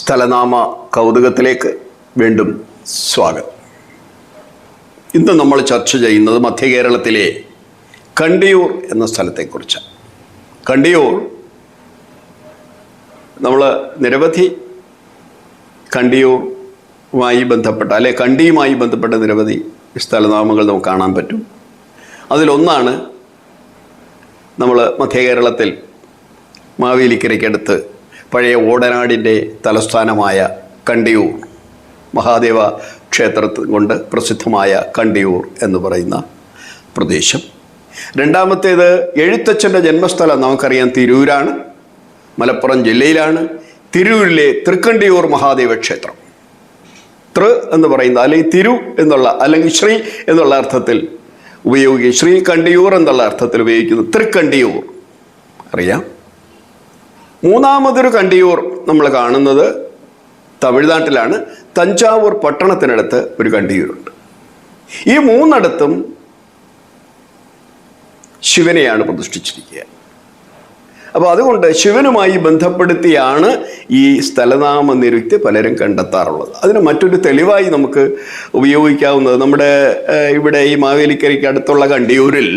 സ്ഥലനാമ കൗതുകത്തിലേക്ക് വീണ്ടും സ്വാഗതം. ഇന്ന് നമ്മൾ ചർച്ച ചെയ്യുന്നത് മധ്യ കേരളത്തിലെ കണ്ടിയൂർ എന്ന സ്ഥലത്തെക്കുറിച്ചാണ്. കണ്ടിയൂർ നമ്മൾ നിരവധി കണ്ടിയൂറുമായി ബന്ധപ്പെട്ട അല്ലെ കണ്ടിയുമായി ബന്ധപ്പെട്ട നിരവധി സ്ഥലനാമങ്ങൾ നമുക്ക് കാണാൻ പറ്റും. അതിലൊന്നാണ് നമ്മൾ മധ്യ കേരളത്തിൽ മാവേലിക്കരയ്ക്കടുത്ത് പഴയ ഓടനാടിന്റെ തലസ്ഥാനമായ കണ്ടിയൂർ. മഹാദേവ ക്ഷേത്രത്തിൽ കൊണ്ട് പ്രസിദ്ധമായ കണ്ടിയൂർ എന്ന് പറയുന്ന പ്രദേശം. രണ്ടാമത്തേത് എഴുത്തച്ഛന്റെ ജന്മസ്ഥലം നമുക്കറിയാം. തിരൂരാണ്. മലപ്പുറം ജില്ലയിലാണ്. തിരൂരിലെ തൃക്കണ്ടിയൂർ മഹാദേവ ക്ഷേത്രം. തൃ എന്ന് പറയുന്ന അല്ലെങ്കിൽ തിരു എന്നുള്ള അല്ലെങ്കിൽ ശ്രീ എന്നുള്ള അർത്ഥത്തിൽ ഉപയോഗിക്കുക. ശ്രീ കണ്ടിയൂർ എന്നുള്ള അർത്ഥത്തിൽ ഉപയോഗിക്കുന്നു തൃക്കണ്ടിയൂർ. അറിയാം? മൂന്നാമതൊരു കണ്ടിയൂർ നമ്മൾ കാണുന്നത് തമിഴ്നാട്ടിലാണ്. തഞ്ചാവൂർ പട്ടണത്തിനടുത്ത് ഒരു കണ്ടിയൂരുണ്ട്. ഈ മൂന്നിടത്തും ശിവനെയാണ് പ്രതിഷ്ഠിച്ചിരിക്കുക. അപ്പോൾ അതുകൊണ്ട് ശിവനുമായി ബന്ധപ്പെടുത്തിയാണ് ഈ സ്ഥലനാമ നിരുക്തി പലരും കണ്ടെത്താറുള്ളത്. അതിന് മറ്റൊരു തെളിവായി നമുക്ക് ഉപയോഗിക്കാവുന്നത് നമ്മുടെ ഇവിടെ ഈ മാവേലിക്കരയ്ക്ക് അടുത്തുള്ള കണ്ടിയൂരിൽ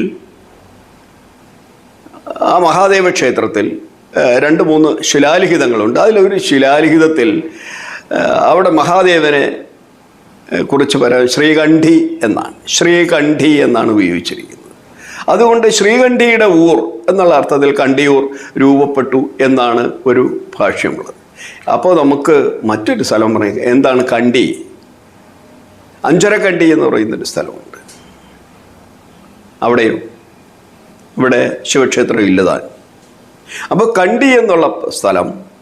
ആ മഹാദേവ ക്ഷേത്രത്തിൽ രണ്ട് മൂന്ന് ശിലാലിഖിതങ്ങളുണ്ട്. അതിലൊരു ശിലാലിഖിതത്തിൽ അവിടെ മഹാദേവനെ കുറിച്ച് പറയാൻ ശ്രീകണ്ഠി എന്നാണ്. ശ്രീകണ്ഠി എന്നാണ് ഉപയോഗിച്ചിരിക്കുന്നത്. അതുകൊണ്ട് ശ്രീകണ്ഠിയുടെ ഊർ എന്നുള്ള അർത്ഥത്തിൽ കണ്ടിയൂർ രൂപപ്പെട്ടു എന്നാണ് ഒരു ഭാഷ്യമുള്ളത്. അപ്പോൾ നമുക്ക് മറ്റൊരു സ്ഥലം പറയുക എന്താണ് കണ്ടി? അഞ്ചരക്കണ്ടി എന്ന് പറയുന്നൊരു സ്ഥലമുണ്ട്. അവിടെയും ഇവിടെ ശിവക്ഷേത്രം ഇല്ലതാൻ അപ്പോൾ കണ്ടി എന്നുള്ള സ്ഥലം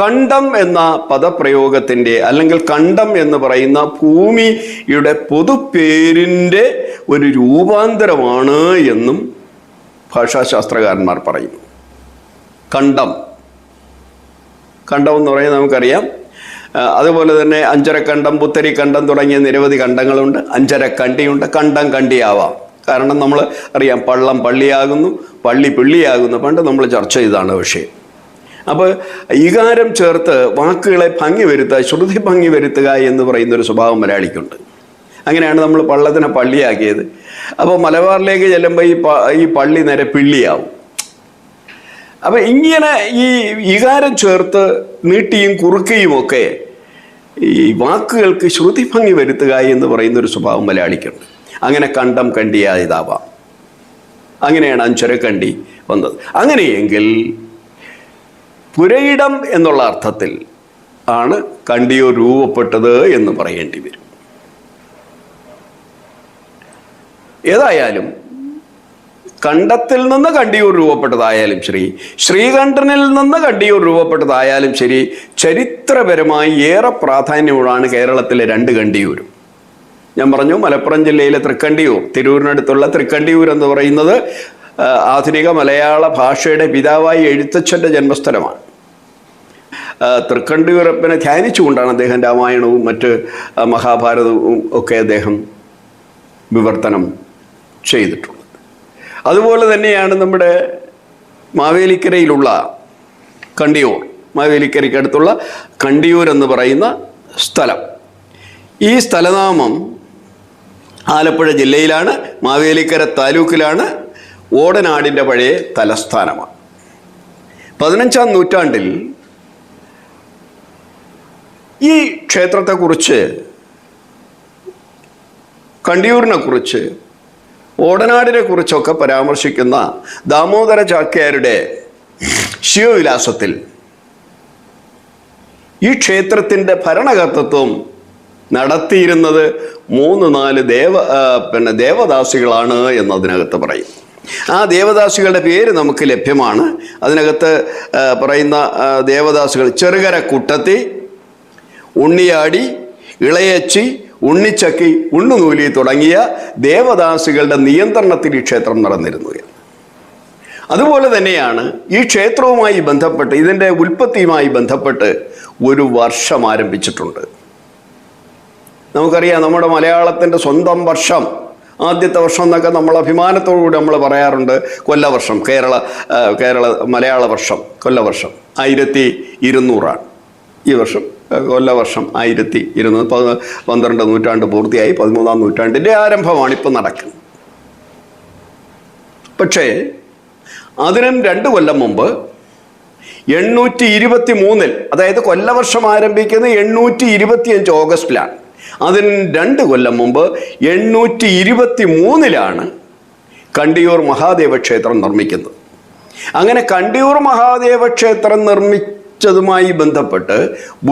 കണ്ടം എന്ന പദപ്രയോഗത്തിന്റെ അല്ലെങ്കിൽ കണ്ടം എന്ന് പറയുന്ന ഭൂമിയുടെ പൊതുപേരിന്റെ ഒരു രൂപാന്തരമാണ് എന്നും ഭാഷാശാസ്ത്രകാരന്മാർ പറയുന്നു. കണ്ടം. കണ്ടം എന്ന് പറയുന്നത് നമുക്കറിയാം. അതുപോലെ തന്നെ അഞ്ചരക്കണ്ടം പുത്തരി കണ്ടം തുടങ്ങിയ നിരവധി കണ്ടങ്ങളുണ്ട്. അഞ്ചരക്കണ്ടിയുണ്ട്. കണ്ടം കണ്ടിയാവാം. കാരണം നമ്മൾ അറിയാം പള്ളം പള്ളിയാകുന്നു പള്ളി പിള്ളിയാകുന്നു. പണ്ട് നമ്മൾ ചർച്ച ചെയ്താണ് വിഷയം. അപ്പോൾ ഈകാരം ചേർത്ത് വാക്കുകളെ ഭംഗി വരുത്തുക ശ്രുതി ഭംഗി വരുത്തുക എന്ന് പറയുന്ന ഒരു സ്വഭാവം മലയാളിക്കുണ്ട്. അങ്ങനെയാണ് നമ്മൾ പള്ളത്തിനെ പള്ളിയാക്കിയത്. അപ്പോൾ മലബാറിലേക്ക് ചെല്ലുമ്പോൾ ഈ ഈ പള്ളി നേരെ പിള്ളിയാവും. അപ്പം ഇങ്ങനെ ഈ ഈകാരം ചേർത്ത് നീട്ടിയും കുറുക്കിയും ഒക്കെ ഈ വാക്കുകൾക്ക് ശ്രുതി ഭംഗി വരുത്തുക എന്ന് പറയുന്ന ഒരു സ്വഭാവം മലയാളിക്കുണ്ട്. അങ്ങനെ കണ്ടം കണ്ടിയായതാവാം അങ്ങനെയാണ് അഞ്ചരക്കണ്ടി വന്നത്. അങ്ങനെയെങ്കിൽ പുരയിടം എന്നുള്ള അർത്ഥത്തിൽ ആണ് കണ്ടിയോ രൂപപ്പെട്ടത് എന്ന് പറയേണ്ടി വരും. ഏതായാലും കണ്ടത്തിൽ നിന്ന് കണ്ടിയൂർ രൂപപ്പെട്ടതായാലും ശരി ശ്രീകണ്ഠനിൽ നിന്ന് കണ്ടിയൂർ രൂപപ്പെട്ടതായാലും ശരി ചരിത്രപരമായി ഏറെ പ്രാധാന്യമുള്ളതാണ് കേരളത്തിലെ രണ്ട് കണ്ടിയൂരും. ഞാൻ പറഞ്ഞു മലപ്പുറം ജില്ലയിലെ തൃക്കണ്ടിയൂർ തിരൂരിനടുത്തുള്ള തൃക്കണ്ടിയൂർ എന്ന് പറയുന്നത് ആധുനിക മലയാള ഭാഷയുടെ പിതാവായി എഴുത്തച്ഛന്റെ ജന്മസ്ഥലമാണ്. തൃക്കണ്ടിയൂരപ്പനെ ധ്യാനിച്ചുകൊണ്ടാണ് അദ്ദേഹം രാമായണവും മറ്റ് മഹാഭാരതവും ഒക്കെ അദ്ദേഹം വിവർത്തനം ചെയ്തിട്ടുള്ളത്. അതുപോലെ തന്നെയാണ് നമ്മുടെ മാവേലിക്കരയിലുള്ള കണ്ടിയൂർ മാവേലിക്കരയ്ക്കടുത്തുള്ള കണ്ടിയൂർ എന്ന് പറയുന്ന സ്ഥലം. ഈ സ്ഥലനാമം ആലപ്പുഴ ജില്ലയിലാണ് മാവേലിക്കര താലൂക്കിലാണ് ഓടനാടിന്റെ പഴയ തലസ്ഥാനമാണ്. പതിനഞ്ചാം നൂറ്റാണ്ടിൽ ഈ ക്ഷേത്രത്തെക്കുറിച്ച് കണ്ടിയൂരിനെ കുറിച്ച് ഓടനാടിനെ കുറിച്ചൊക്കെ പരാമർശിക്കുന്ന ദാമോദര ചാക്യാരുടെ ശിവവിലാസത്തിൽ ഈ ക്ഷേത്രത്തിന്റെ ഭരണകർത്തൃത്വം നടത്തിയിരുന്നത് മൂന്ന് നാല് ദേവ പിന്നെ ദേവദാസികളാണ് എന്നതിനകത്ത് പറയും. ആ ദേവദാസികളുടെ പേര് നമുക്ക് ലഭ്യമാണ്. അതിനകത്ത് പറയുന്ന ദേവദാസികൾ ചെറുകര കുട്ടത്തി ഉണ്ണിയാടി ഇളയച്ചി ഉണ്ണിച്ചക്കി ഉണ്ണുനൂലി തുടങ്ങിയ ദേവദാസികളുടെ നിയന്ത്രണത്തിൽ ഈ ക്ഷേത്രം നടന്നിരുന്നു അതുപോലെ തന്നെയാണ് ഈ ക്ഷേത്രവുമായി ബന്ധപ്പെട്ട് ഇതിന്റെ ഉൽപ്പത്തിയുമായി ബന്ധപ്പെട്ട് ഒരു വർഷം ആരംഭിച്ചിട്ടുണ്ട്. നമുക്കറിയാം നമ്മുടെ മലയാളത്തിന്റെ സ്വന്തം വർഷം ആദ്യത്തെ വർഷം എന്നൊക്കെ നമ്മൾ അഭിമാനത്തോടുകൂടി നമ്മൾ പറയാറുണ്ട് കൊല്ലവർഷം കേരള കേരള മലയാള വർഷം കൊല്ലവർഷം ആയിരത്തി ഇരുന്നൂറാണ്. ഈ വർഷം കൊല്ലവർഷം ആയിരത്തി ഇരുന്നൂറ് പതി- പന്ത്രണ്ട് നൂറ്റാണ്ട് പൂർത്തിയായി പതിമൂന്നാം നൂറ്റാണ്ടിന്റെ ആരംഭമാണ് ഇപ്പം നടക്കുന്നത്. പക്ഷേ അതിനും രണ്ട് കൊല്ലം മുമ്പ് എണ്ണൂറ്റി ഇരുപത്തി മൂന്നിൽ അതായത് കൊല്ലവർഷം ആരംഭിക്കുന്നത് എണ്ണൂറ്റി ഇരുപത്തിയഞ്ച് ഓഗസ്റ്റിലാണ്. അതിന് രണ്ട് കൊല്ലം മുമ്പ് എണ്ണൂറ്റി ഇരുപത്തി മൂന്നിലാണ് കണ്ടിയൂർ മഹാദേവ ക്ഷേത്രം നിർമ്മിക്കുന്നത്. അങ്ങനെ കണ്ടിയൂർ മഹാദേവ ക്ഷേത്രം നിർമ്മിച്ചതുമായി ബന്ധപ്പെട്ട്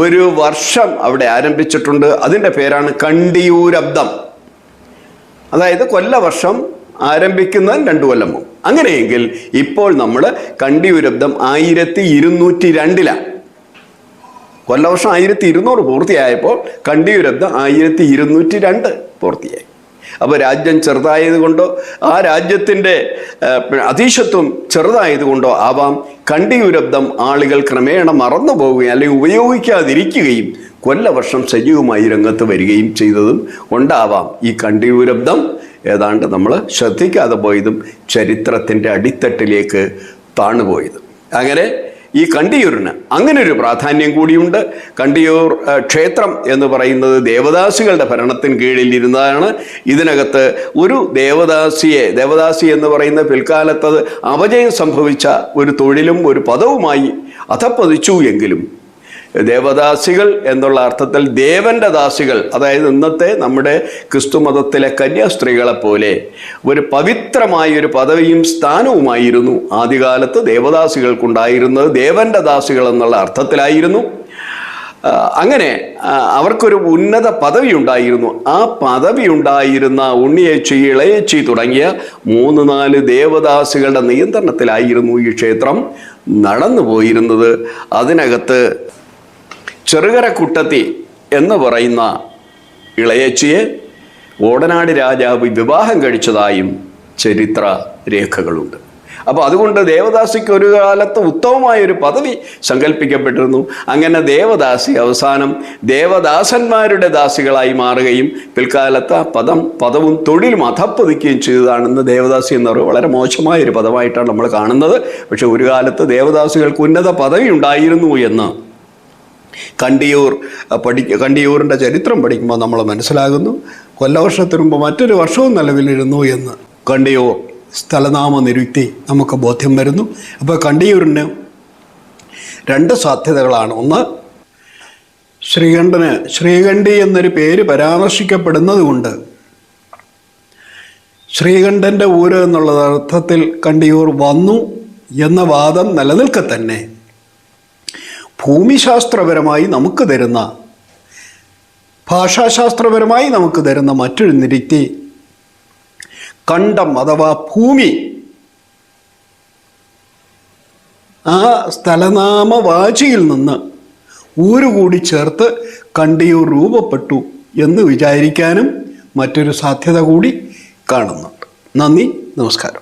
ഒരു വർഷം അവിടെ ആരംഭിച്ചിട്ടുണ്ട്. അതിന്റെ പേരാണ് കണ്ടിയൂരബ്ദം. അതായത് കൊല്ലവർഷം ആരംഭിക്കുന്നതിന് രണ്ട് കൊല്ലം അങ്ങനെയെങ്കിൽ ഇപ്പോൾ നമ്മൾ കണ്ടിയൂരബ്ദം ആയിരത്തി ഇരുന്നൂറ്റി രണ്ടിലാണ് കൊല്ലവർഷം ആയിരത്തി ഇരുന്നൂറ് പൂർത്തിയായപ്പോൾ കണ്ടിയുരത്ത് ആയിരത്തി ഇരുന്നൂറ്റി രണ്ട് പൂർത്തിയായി. അപ്പോൾ രാജ്യം ചെറുതായതുകൊണ്ടോ ആ രാജ്യത്തിന്റെ അതീശത്വം ചെറുതായതുകൊണ്ടോ ആവാം കണ്ടിയുരബ്ദം ആളുകൾ ക്രമേണ മറന്നു പോവുകയും അല്ലെങ്കിൽ ഉപയോഗിക്കാതിരിക്കുകയും കൊല്ലവർഷം സജീവമായി രംഗത്ത് വരികയും ചെയ്തതും ഉണ്ടാവാം ഈ കണ്ടിയൂരബ്ദം. ഏതാണ്ട് നമ്മൾ ശ്രദ്ധിക്കാതെ പോയതും ചരിത്രത്തിന്റെ അടിത്തട്ടിലേക്ക് താണുപോയതും. അങ്ങനെ ഈ കണ്ടിയൂരിന് അങ്ങനെ ഒരു പ്രാധാന്യം കൂടിയുണ്ട്. കണ്ടിയൂർ ക്ഷേത്രം എന്ന് പറയുന്നത് ദേവദാസികളുടെ ഭരണത്തിന് കീഴിൽ ഇരുന്നതാണ്. ഇതിനകത്ത് ഒരു ദേവദാസിയെ ദേവദാസി എന്ന് പറയുന്ന പിൽക്കാലത്ത് അത് അപജയം സംഭവിച്ച ഒരു തൊഴിലും ഒരു പദവുമായി അധപ്പതിച്ചു എങ്കിലും ദേവദാസികൾ എന്നുള്ള അർത്ഥത്തിൽ ദേവന്റെ ദാസികൾ അതായത് ഇന്നത്തെ നമ്മുടെ ക്രിസ്തുമതത്തിലെ കന്യാസ്ത്രീകളെ പോലെ ഒരു പവിത്രമായ ഒരു പദവിയും സ്ഥാനവുമായിരുന്നു ആദ്യകാലത്ത് ദേവദാസികൾക്കുണ്ടായിരുന്നത്. ദേവന്റെ ദാസികൾ എന്നുള്ള അർത്ഥത്തിലായിരുന്നു. അങ്ങനെ അവർക്കൊരു ഉന്നത പദവി ഉണ്ടായിരുന്നു ആ പദവി ഉണ്ടായിരുന്ന ഉണ്ണിയേച്ചി ഇളയേച്ചി തുടങ്ങിയ മൂന്ന് നാല് ദേവദാസികളുടെ നിയന്ത്രണത്തിലായിരുന്നു ഈ ക്ഷേത്രം നടന്നു പോയിരുന്നത് അതിനകത്ത് ചെറുകര കുട്ടത്തി എന്ന് പറയുന്ന ഇളയച്ചിയെ ഓടനാട് രാജാവ് വിവാഹം കഴിച്ചതായും ചരിത്ര രേഖകളുണ്ട്. അപ്പോൾ അതുകൊണ്ട് ദേവദാസിക്ക് ഒരു കാലത്ത് ഉത്തമമായ ഒരു പദവി സങ്കല്പിക്കപ്പെട്ടിരുന്നു അങ്ങനെ ദേവദാസി അവസാനം ദേവദാസന്മാരുടെ ദാസികളായി മാറുകയും പിൽക്കാലത്ത് ആ പദം പദവും തൊഴിലും അധപ്പതിക്കുകയും ചെയ്തതാണെന്ന് ദേവദാസി എന്ന് പറയുന്നത് വളരെ മോശമായ ഒരു പദമായിട്ടാണ് നമ്മൾ കാണുന്നത്. പക്ഷേ ഒരു കാലത്ത് ദേവദാസികൾക്ക് ഉന്നത പദവി ഉണ്ടായിരുന്നു എന്ന് കണ്ടിയൂർ പഠി കണ്ടിയൂരിന്റെ ചരിത്രം പഠിക്കുമ്പോൾ നമ്മൾ മനസ്സിലാകുന്നു കൊല്ലവർഷത്തിന് മുമ്പ് മറ്റൊരു വർഷവും നിലവിലിരുന്നു എന്ന്. കണ്ടിയൂർ സ്ഥലനാമ നിരുക്തി നമുക്ക് ബോധ്യം വരുന്നു. അപ്പോൾ കണ്ടിയൂരിന് രണ്ട് സാധ്യതകളാണ്. ഒന്ന് ശ്രീകണ്ഠന് ശ്രീകണ്ഠി എന്നൊരു പേര് പരാമർശിക്കപ്പെടുന്നത് കൊണ്ട് ശ്രീകണ്ഠന്റെ ഊര് എന്നുള്ള അർത്ഥത്തിൽ കണ്ടിയൂർ വന്നു എന്ന വാദം നിലനിൽക്കെ തന്നെ ഭൂമിശാസ്ത്രപരമായി നമുക്ക് തരുന്ന ഭാഷാശാസ്ത്രപരമായി നമുക്ക് തരുന്ന മറ്റൊരു നിരക്തി കണ്ടം അഥവാ ഭൂമി. ആ സ്ഥലനാമവാചിയിൽ നിന്ന് ഊരുകൂടി ചേർത്ത് കണ്ടിയൂർ രൂപപ്പെട്ടു എന്ന് വിചാരിക്കാനും മറ്റൊരു സാധ്യത കൂടി കാണുന്നുണ്ട്. നന്ദി നമസ്കാരം.